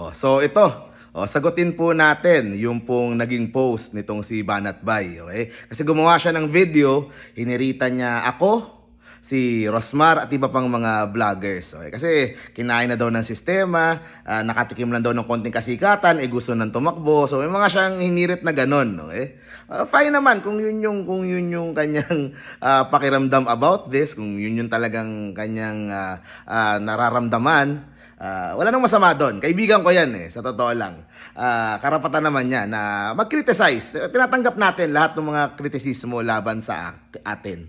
Oh, so ito, oh, sagutin po natin yung pong naging post nitong si Banat Bay, okay? Kasi gumawa siya ng video, hinirita niya ako, si Rosmar at iba pang mga vloggers. Okay? Kasi kinain na daw ng sistema, ah, nakatikim lang daw ng konting kasikatan, eh gusto nang tumakbo. So may mga siyang hinirit na ganun. Okay? Ah, fine naman kung yun yung kung yun yung kanyang ah, pakiramdam about this, kung yun yung talagang kanyang ah, ah, nararamdaman. Ah, wala nang masama doon. Kaibigan ko yan eh, sa totoo lang. Ah, karapatan naman niya na mag-criticize. Tinatanggap natin lahat ng mga kritisismo laban sa atin.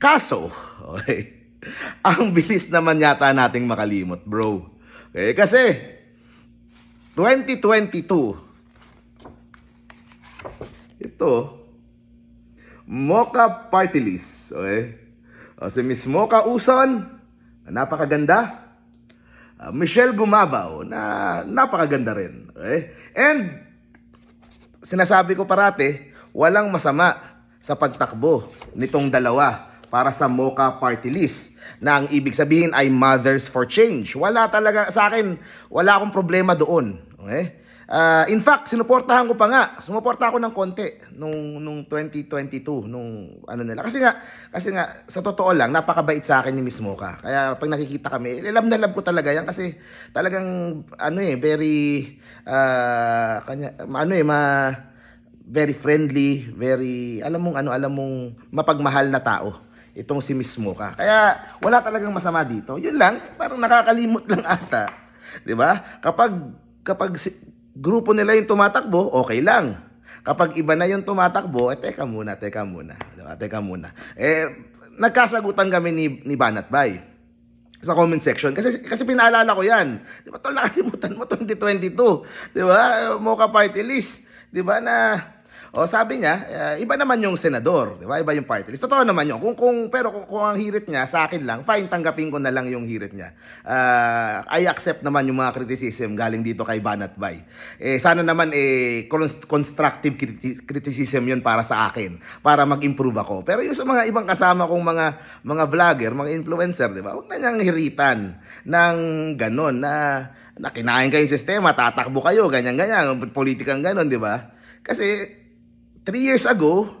Kaso, okay, ang bilis naman yata nating makalimot, bro. Okay, kasi 2022 ito Mocha Party List, okay? O, si Miss Mocha Uson, na napakaganda. Ah, Michelle Gumabaw, na napakaganda rin. Okay? And sinasabi ko parati, walang masama sa pagtakbo nitong dalawa para sa Mocha Party List na ang ibig sabihin ay Mothers for Change. Wala talaga sa akin, wala akong problema doon. Okay? Ah, in fact, sinuportahan ko pa nga. Sumuporta ako ng konti nung nung 2022 nung ano nila. Kasi nga kasi nga sa totoo lang napakabait sa akin ni Miss Mocha. Kaya pag nakikita kami, love na love ko talaga yan kasi talagang ano eh very ah, kanya ano eh ma very friendly, very alam mong ano, alam mong mapagmahal na tao itong si Miss Mocha. Kaya wala talagang masama dito. Yun lang, parang nakakalimot lang ata. 'Di ba? Kapag kapag grupo nila yung tumatakbo, okay lang. Kapag iba na yung tumatakbo, eh teka muna, teka muna. 'Di ba? Teka muna. Eh nagkasagutan kami ni ni Banat Bay sa comment section kasi kasi pinaalala ko 'yan. 'Di ba? Tol nakalimutan mo 2022, 'di ba? Mocha party list, 'di ba na o sabi niya, eh, iba naman yung senador, 'di ba? Iba yung party list. Totoo naman 'yun. Kung kung pero kung, kung ang hirit niya sa akin lang, fine tanggapin ko na lang yung hirit niya. Ah, I accept naman yung mga criticism galing dito kay Banat Bay. Eh sana naman eh cons- constructive criti- criticism 'yun para sa akin, para mag-improve ako. Pero yung sa mga ibang kasama kong mga mga vlogger, mga influencer, 'di ba? Huwag na niyang hiritan ng ganon na na kinain kayong sistema, tatakbo kayo, ganyan-ganyan, politikang ganon, di ba? Kasi three years ago,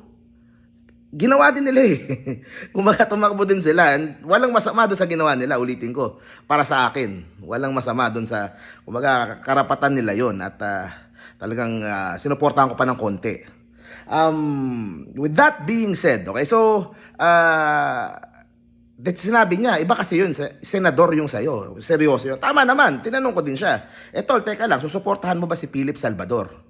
ginawa din nila eh. Kumaga tumakbo din sila. Walang masama doon sa ginawa nila, ulitin ko. Para sa akin, walang masama doon sa, kumaga, karapatan nila yon At ah, talagang ah, sinuportahan ko pa ng konti. Um, with that being said, okay, so, ah, that sinabi niya, iba kasi yun, se- senador yung sa'yo. Seryoso yun. Tama naman, tinanong ko din siya. Eto, teka lang, susuportahan mo ba si Philip Salvador?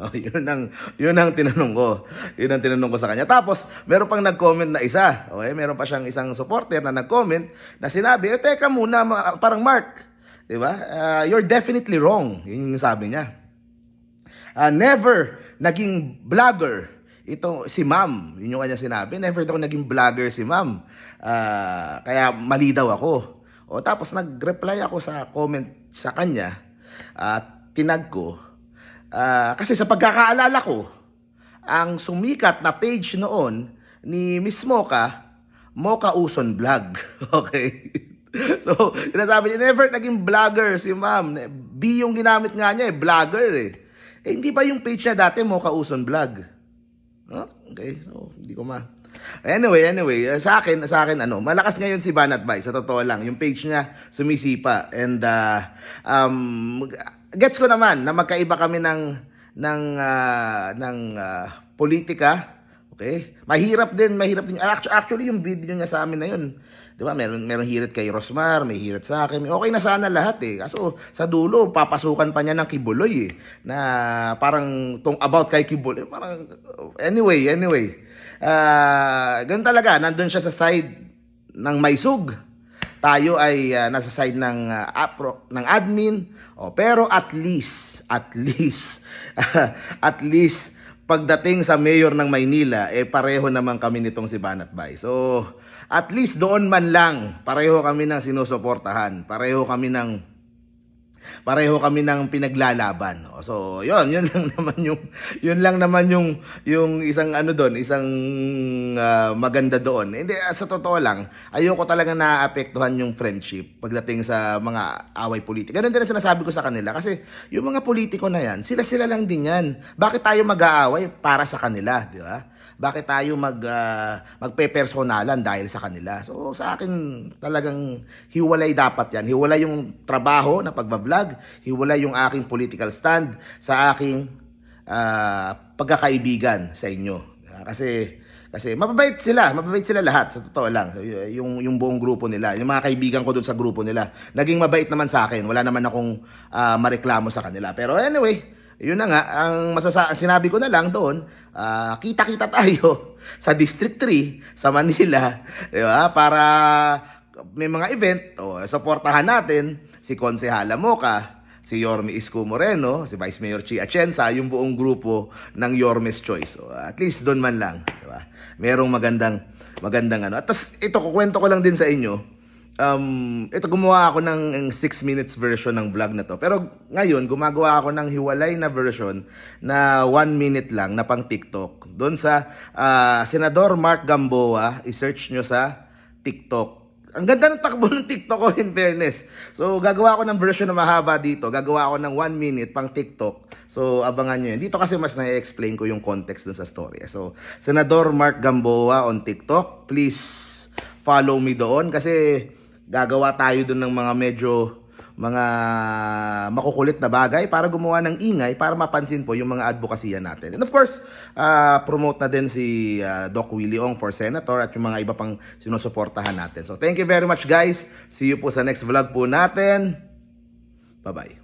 Oh, yun ang yun ang tinanong ko. Yun ang tinanong ko sa kanya. Tapos, meron pang nag-comment na isa. Okay, meron pa siyang isang supporter na nag-comment na sinabi, "Eh, teka muna, parang Mark, 'di ba? Ah, you're definitely wrong." Yun yung sabi niya. Ah, never naging vlogger ito si Ma'am. Yun yung kanya sinabi. Never daw naging vlogger si Ma'am. Ah, kaya mali daw ako. O tapos nag-reply ako sa comment sa kanya at tinag ko. Ah, kasi sa pagkakaalala ko, ang sumikat na page noon ni Miss Mocha, Mocha Uson Vlog. Okay? so, sinasabi niya, never naging vlogger si ma'am. B yung ginamit nga niya eh, vlogger eh. Eh, hindi ba yung page niya dati, Mocha Uson Vlog? Huh? Okay, so, hindi ko ma... Anyway, anyway, eh, sa akin, sa akin, ano, malakas ngayon si Banat Bay, sa totoo lang. Yung page niya, sumisipa. And, uh, um, gets ko naman na magkaiba kami ng, ng, ah, ng ah, politika. Okay? Mahirap din, mahirap din. Actually, actually yung video niya sa amin na yun, di ba, meron, meron hirit kay Rosmar, may hirit sa akin. Okay na sana lahat eh. Kaso sa dulo, papasukan pa niya ng Kibuloy eh. Na parang tong about kay Kibuloy. Parang, anyway, anyway. Ah, ganun talaga, nandun siya sa side ng Maysug. Tayo ay ah, nasa side ng ah, apro, ng admin. O, pero at least, at least, at least pagdating sa mayor ng Maynila, eh pareho naman kami nitong si Banat Bay. So, at least doon man lang, pareho kami ng sinusuportahan. Pareho kami ng pareho kami ng pinaglalaban. So, yun, yun lang naman yung yun lang naman yung yung isang ano doon, isang ah, maganda doon. Hindi ah, sa totoo lang, ayoko talaga naapektuhan yung friendship pagdating sa mga away politika. Ganun din ang sinasabi ko sa kanila kasi yung mga politiko na yan, sila-sila lang din yan. Bakit tayo mag-aaway para sa kanila, di ba? Bakit tayo mag ah, magpe-personalan dahil sa kanila? So sa akin talagang hiwalay dapat 'yan. Hiwalay yung trabaho na pagbablog, hiwalay yung aking political stand sa aking ah, pagkakaibigan sa inyo. Kasi kasi mababait sila, mababait sila lahat sa totoo lang. Yung yung buong grupo nila, yung mga kaibigan ko doon sa grupo nila, naging mabait naman sa akin. Wala naman akong ah, mareklamo sa kanila. Pero anyway, yun na nga, ang masasa sinabi ko na lang doon, ah, kita-kita tayo sa District 3 sa Manila, di ba? Para may mga event, o supportahan natin si Konsehala Moca, si Yorme Isko Moreno, si Vice Mayor Chi Atienza, yung buong grupo ng Yorme's Choice. So, at least doon man lang, di ba? Merong magandang magandang ano. At tas, ito kukwento ko lang din sa inyo. Um, ito gumawa ako ng 6 minutes version ng vlog na to. Pero ngayon gumagawa ako ng hiwalay na version na 1 minute lang na pang TikTok. Doon sa ah, Senador Mark Gamboa, i-search nyo sa TikTok. Ang ganda ng takbo ng TikTok ko in fairness. So, gagawa ako ng version na mahaba dito. Gagawa ako ng 1 minute pang TikTok. So, abangan nyo yun. Dito kasi mas na-explain ko yung context dun sa story. So, Senador Mark Gamboa on TikTok. Please follow me doon kasi gagawa tayo doon ng mga medyo mga makukulit na bagay para gumawa ng ingay para mapansin po yung mga advokasya natin. And of course, ah, promote na din si ah, Doc Willie Ong for Senator at yung mga iba pang sinusuportahan natin. So thank you very much guys. See you po sa next vlog po natin. Bye-bye.